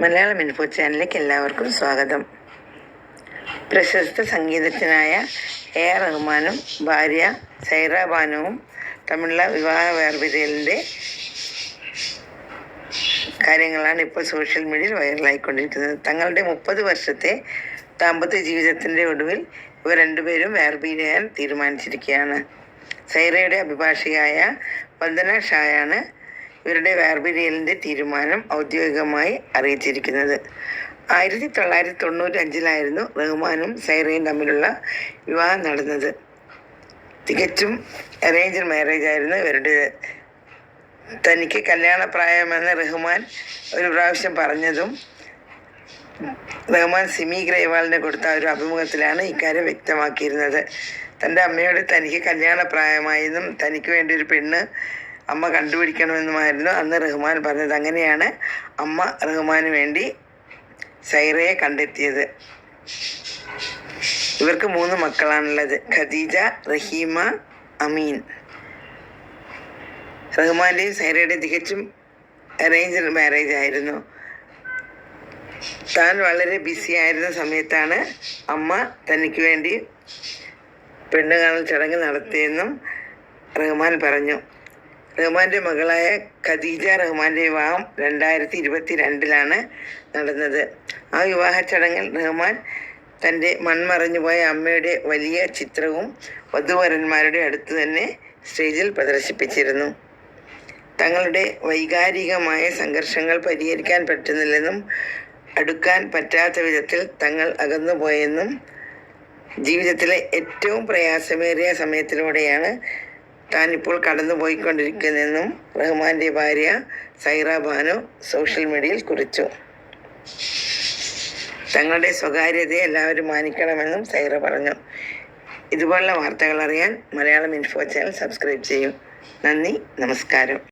Malayalam info ചാനലിലേക്ക് എല്ലാവർക്കും സ്വാഗതം. പ്രശസ്ത സംഗീതജ്ഞനായ എ ആർ റഹ്മാനും ഭാര്യ സൈറ ബാനുവും തമ്മിലുള്ള വിവാഹ വേർപിരിയലിന്റെ കാര്യങ്ങളാണ് ഇപ്പോൾ സോഷ്യൽ മീഡിയയിൽ വൈറലായിക്കൊണ്ടിരിക്കുന്നത്. തങ്ങളുടെ മുപ്പത് വർഷത്തെ ദാമ്പത്യ ജീവിതത്തിന്റെ ഒടുവിൽ ഇവർ രണ്ടുപേരും വേർപിരിയാൻ തീരുമാനിച്ചിരിക്കുകയാണ്. സൈറയുടെ അഭിഭാഷകയായ വന്ദന ഷായാണ് ഇവരുടെ വേർപിരിയലിന്റെ തീരുമാനം ഔദ്യോഗികമായി അറിയിച്ചിരിക്കുന്നത്. ആയിരത്തി തൊള്ളായിരത്തി തൊണ്ണൂറ്റി അഞ്ചിലായിരുന്നു റഹ്മാനും സൈറയും തമ്മിലുള്ള വിവാഹം നടന്നത്. തികച്ചും അറേഞ്ച് മാരേജ് ആയിരുന്നു ഇവരുടെ തനിക്ക് കല്യാണപ്രായമെന്ന് റഹ്മാൻ ഒരു പ്രാവശ്യം പറഞ്ഞതും റഹ്മാൻ സിമി ഗ്രേവാളിന് കൊടുത്ത ഒരു അഭിമുഖത്തിലാണ് ഇക്കാര്യം വ്യക്തമാക്കിയിരുന്നത്. തന്റെ അമ്മയോട് തനിക്ക് കല്യാണപ്രായമായെന്നും തനിക്ക് വേണ്ടി ഒരു പെണ്ണ് അമ്മ കണ്ടുപിടിക്കണമെന്നുമായിരുന്നു അന്ന് റഹ്മാൻ പറഞ്ഞത്. അങ്ങനെയാണ് അമ്മ റഹ്മാന് വേണ്ടി സൈറയെ കണ്ടെത്തിയത്. ഇവർക്ക് മൂന്ന് മക്കളാണുള്ളത്. ഖദീജ റഹീമ അമീൻ. റഹ്മാന്റെയും സൈറയുടെയും തികച്ചും അറേഞ്ച്ഡ് മാരേജ് ആയിരുന്നു. താൻ വളരെ ബിസി ആയിരുന്ന സമയത്താണ് അമ്മ തനിക്ക് വേണ്ടി പെണ്ണ് കാണൽ ചടങ്ങ് നടത്തിയെന്നും റഹ്മാൻ പറഞ്ഞു. റഹ്മാന്റെ മകളായ ഖദീജ റഹ്മാന്റെ വിവാഹം രണ്ടായിരത്തി ഇരുപത്തി രണ്ടിലാണ് നടന്നത്. ആ വിവാഹ ചടങ്ങിൽ റഹ്മാൻ തന്റെ മൺമറഞ്ഞുപോയ അമ്മയുടെ വലിയ ചിത്രവും വധുവരന്മാരുടെ അടുത്ത് തന്നെ സ്റ്റേജിൽ പ്രദർശിപ്പിച്ചിരുന്നു. തങ്ങളുടെ വൈകാരികമായ സംഘർഷങ്ങൾ പരിഹരിക്കാൻ പറ്റുന്നില്ലെന്നും അടുക്കാൻ പറ്റാത്ത വിധത്തിൽ തങ്ങൾ അകന്നുപോയെന്നും ജീവിതത്തിലെ ഏറ്റവും പ്രയാസമേറിയ സമയത്തിലൂടെയാണ് താൻ ഇപ്പോൾ കടന്നുപോയിക്കൊണ്ടിരിക്കുന്നതെന്നും റഹ്മാന്റെ ഭാര്യ സൈറ ബാനു സോഷ്യൽ മീഡിയയിൽ കുറിച്ചു. തങ്ങളുടെ സ്വകാര്യതയെ എല്ലാവരും മാനിക്കണമെന്നും സൈറ പറഞ്ഞു. ഇതുപോലുള്ള വാർത്തകൾ അറിയാൻ മലയാളം ഇൻഫോ ചാനൽ സബ്സ്ക്രൈബ് ചെയ്യും. നന്ദി നമസ്കാരം.